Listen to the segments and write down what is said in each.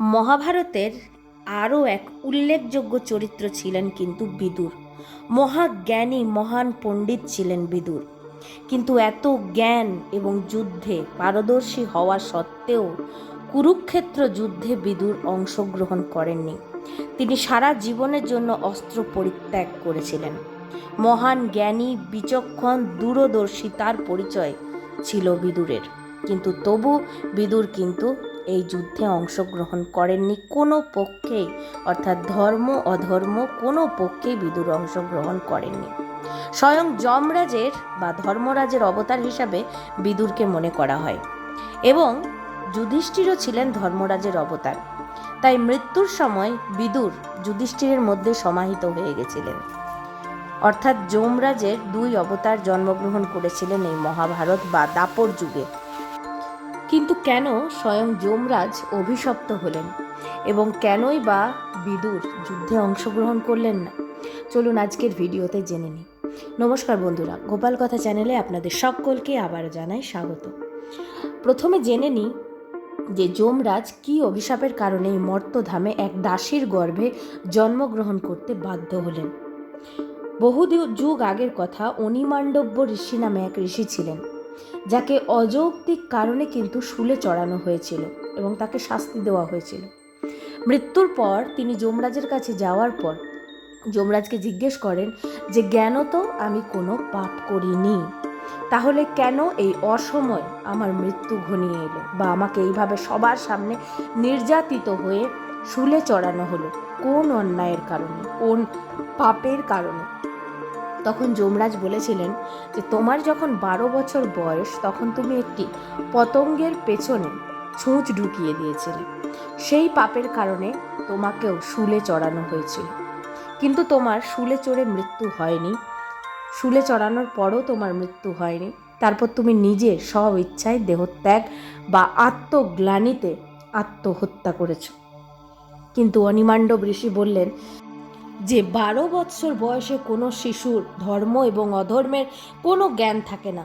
মহাভারতের আরও এক উল্লেখযোগ্য চরিত্র ছিলেন কিন্তু বিদুর। মহাজ্ঞানী মহান পণ্ডিত ছিলেন বিদুর। কিন্তু এত জ্ঞান এবং যুদ্ধে পারদর্শী হওয়া সত্ত্বেও কুরুক্ষেত্র যুদ্ধে বিদুর অংশগ্রহণ করেননি। তিনি সারা জীবনের জন্য অস্ত্র পরিত্যাগ করেছিলেন। মহান জ্ঞানী, বিচক্ষণ, দূরদর্শী তার পরিচয় ছিল বিদুরের। কিন্তু তবু বিদুর কিন্তু এই যুদ্ধে অংশগ্রহণ করেননি। কোনো পক্ষেই, অর্থাৎ ধর্ম, অধর্ম, কোনো পক্ষেই বিদুর অংশগ্রহণ করেননি। স্বয়ং যমরাজের বা ধর্মরাজের অবতার হিসাবে বিদুরকে মনে করা হয় এবং যুধিষ্ঠিরও ছিলেন ধর্মরাজের অবতার। তাই মৃত্যুর সময় বিদুর যুধিষ্ঠিরের মধ্যে সমাহিত হয়ে গেছিলেন। অর্থাৎ যমরাজের দুই অবতার জন্মগ্রহণ করেছিলেন এই মহাভারত বা দাপর যুগে। কিন্তু কেন স্বয়ং যমরাজ অভিশপ্ত হলেন? এবং কেনই বা বিদুর যুদ্ধে অংশগ্রহণ করলেন না? চলুন আজকের ভিডিওতে জেনে নিই। নমস্কার বন্ধুরা, গোপাল কথা চ্যানেলে আপনাদের সকলকে আবার জানাই স্বাগত। প্রথমে জেনে নিই যে যমরাজ কি অভিশাপের কারণে মর্তধামে এক দাসীর গর্ভে জন্মগ্রহণ করতে বাধ্য হলেন। বহু যুগ আগের কথা অনিমাণ্ডব্য ঋষি নামে এক ঋষি ছিলেন। যাকে অযৌক্তিক কারণে কিন্তু শুলে চড়ানো হয়েছিল এবং তাকে শাস্তি দেওয়া হয়েছিল। মৃত্যুর পর তিনি যমরাজের কাছে যাওয়ার পর যমরাজকে জিজ্ঞেস করেন যে জ্ঞানত আমি কোনো পাপ করিনি? তাহলে কেন এই অসময় আমার মৃত্যু ঘনিয়ে এলো? বা আমাকে এইভাবে সবার সামনে নির্যাতিত হয়ে শুলে চড়ানো হলো? কোন অন্যায়ের কারণে? কোন পাপের কারণে? তখন যমরাজ বলেছিলেন যে, তোমার যখন বারো বছর বয়স, তখন তুমি একটি পতঙ্গের পেছনে ছুঁচ ঢুকিয়ে দিয়েছিলে। সেই পাপের কারণে তোমাকেও শুলে চড়ানো হয়েছিল। কিন্তু তোমার শুলে চড়ে মৃত্যু হয়নি। শুলে চড়ানোর পরও তোমার মৃত্যু হয়নি। তারপর তুমি নিজে সব ইচ্ছায় দেহত্যাগ বা আত্মগ্লানিতে আত্মহত্যা করেছ। কিন্তু অনিমাণ্ডব ঋষি বললেন যে বারো বৎসর বয়সে কোনো শিশুর ধর্ম এবং অধর্মের কোনো জ্ঞান থাকে না।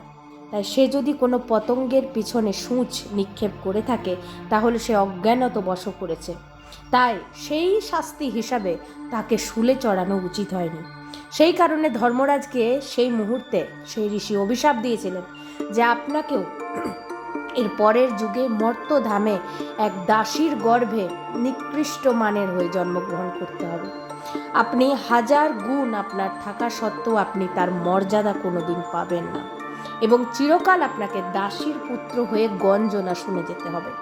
তাই সে যদি কোনো পতঙ্গের পিছনে সূচ নিক্ষেপ করে থাকে, তাহলে সে অজ্ঞানত বশ করেছে। তাই সেই শাস্তি হিসাবে তাকে শুলে চড়ানো উচিত হয়নি। সেই কারণে ধর্মরাজকে সেই মুহূর্তে সেই ঋষি অভিশাপ দিয়েছিলেন যে আপনাকেও এর পরের যুগে মর্তধামে এক দাসীর গর্ভে নিকৃষ্ট মানের হয়ে জন্মগ্রহণ করতে হবে। আপনি হাজার গুণ আপনার থাকা সত্ত্বেও আপনি তার মর্যাদা কোনোদিন পাবেন না এবং চিরকাল আপনাকে দাসীর পুত্র হয়ে গঞ্জনা শুনে যেতে হবে।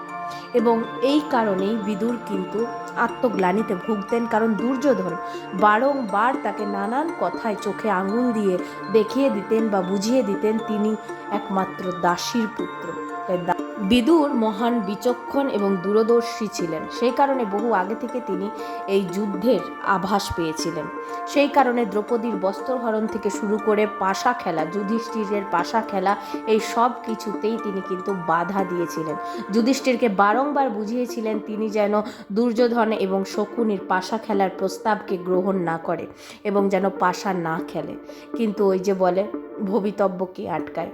এবং এই কারণেই বিদুর কিন্তু আত্মগ্লানিতে ভুগতেন, কারণ দুর্যোধন বারংবার তাকে নানান কথায় চোখে আঙুল দিয়ে দেখিয়ে দিতেন বা বুঝিয়ে দিতেন, তিনি একমাত্র দাসীর পুত্র। বিদুর মহান বিচক্ষণ এবং দূরদর্শী ছিলেন। সেই কারণে বহু আগে থেকে তিনি এই যুদ্ধের আভাস পেয়েছিলেন। সেই কারণে দ্রৌপদীর বস্ত্রহরণ থেকে শুরু করে পাশা খেলা, যুধিষ্ঠিরের পাশা খেলা, এই সব কিছুতেই তিনি কিন্তু বাধা দিয়েছিলেন। যুধিষ্ঠিরকে বারংবার বুঝিয়েছিলেন তিনি যেন দুর্যোধন এবং শকুনির পাশা খেলার প্রস্তাবকে গ্রহণ না করে এবং যেন পাশা না খেলে। কিন্তু ওই যে বলে ভবিতব্যকে আটকায়?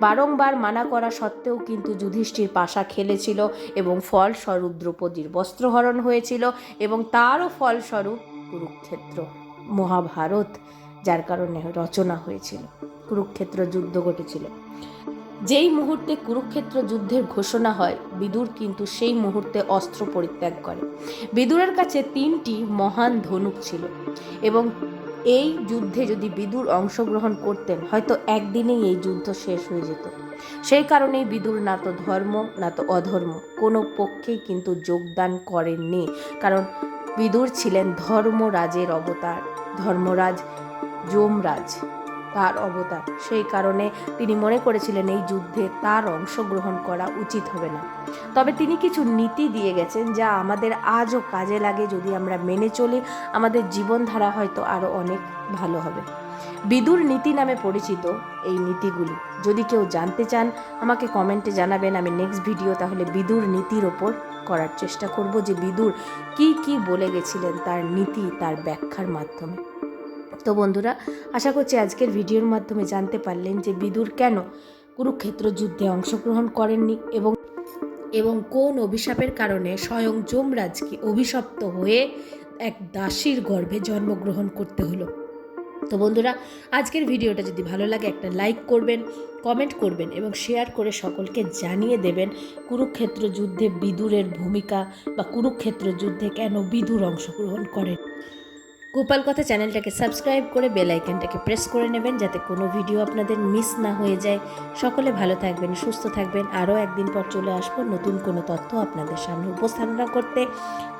বারংবার মানা করা সত্ত্বেও কিন্তু যুধিষ্ঠির পাশা খেলেছিল এবং ফলস্বরূপ দ্রৌপদীর বস্ত্রহরণ হয়েছিল এবং তারও ফলস্বরূপ কুরুক্ষেত্র, মহাভারত, যার কারণে রচনা হয়েছিল। কুরুক্ষেত্র যুদ্ধ ঘটেছিল। যেই মুহূর্তে কুরুক্ষেত্র যুদ্ধের ঘোষণা হয়, বিদুর কিন্তু সেই মুহূর্তে অস্ত্র পরিত্যাগ করে। বিদুরের কাছে তিনটি মহান ধনুক ছিল এবং এই যুদ্ধে যদি বিদুর অংশগ্রহণ করতেন, হয়তো একদিনেই এই যুদ্ধ শেষ হয়ে যেত। সেই কারণেই বিদুর না তো ধর্ম, না তো অধর্ম, কোনো পক্ষেই কিন্তু যোগদান করেননি। কারণ বিদুর ছিলেন ধর্মরাজের অবতার, ধর্মরাজ যমরাজ। তার অবতার সেই কারণে তিনি মনে করেছিলেন এই যুদ্ধে তার অংশগ্রহণ করা উচিত হবে না। তবে তিনি কিছু নীতি দিয়ে গেছেন যা আমাদের আজও কাজে লাগে যদি আমরা মেনে চলি, আমাদের জীবনধারা হয়তো আরও অনেক ভালো হবে। বিদুর নীতি নামে পরিচিত এই নীতিগুলি। যদি কেউ জানতে চান, আমাকে কমেন্টে জানাবেন। আমি নেক্সট ভিডিও তাহলে বিদুর নীতির ওপর করার চেষ্টা করব যে বিদুর কি কি বলে গেছিলেন তার নীতি, তার ব্যাখ্যার মাধ্যমে। তো বন্ধুরা, আশা করছি আজকের ভিডিওর মাধ্যমে জানতে পারলেন যে বিদুর কেন কুরুক্ষেত্র যুদ্ধে অংশগ্রহণ করেননি এবং এবং কোন অভিশাপের কারণে স্বয়ং যমরাজকে অভিশপ্ত হয়ে এক দাসীর গর্ভে জন্মগ্রহণ করতে হলো। তো বন্ধুরা, আজকের ভিডিওটা যদি ভালো লাগে একটা লাইক করবেন, কমেন্ট করবেন এবং শেয়ার করে সকলকে জানিয়ে দেবেন কুরুক্ষেত্র যুদ্ধে বিদুরের ভূমিকা বা কুরুক্ষেত্র যুদ্ধে কেন বিদুর অংশগ্রহণ করেন। গোপাল কথা চ্যানেলটাকে সাবস্ক্রাইব করে বেল আইকনটাকে প্রেস করে নেবেন যাতে কোনো ভিডিও আপনাদের মিস না হয়ে যায়। সকলে ভালো থাকবেন, সুস্থ থাকবেন। আরও একদিন পর চলে আসব নতুন কোনো তথ্য আপনাদের সামনে উপস্থাপনা করতে।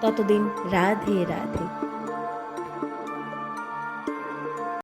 ততদিন রাধে রাধে।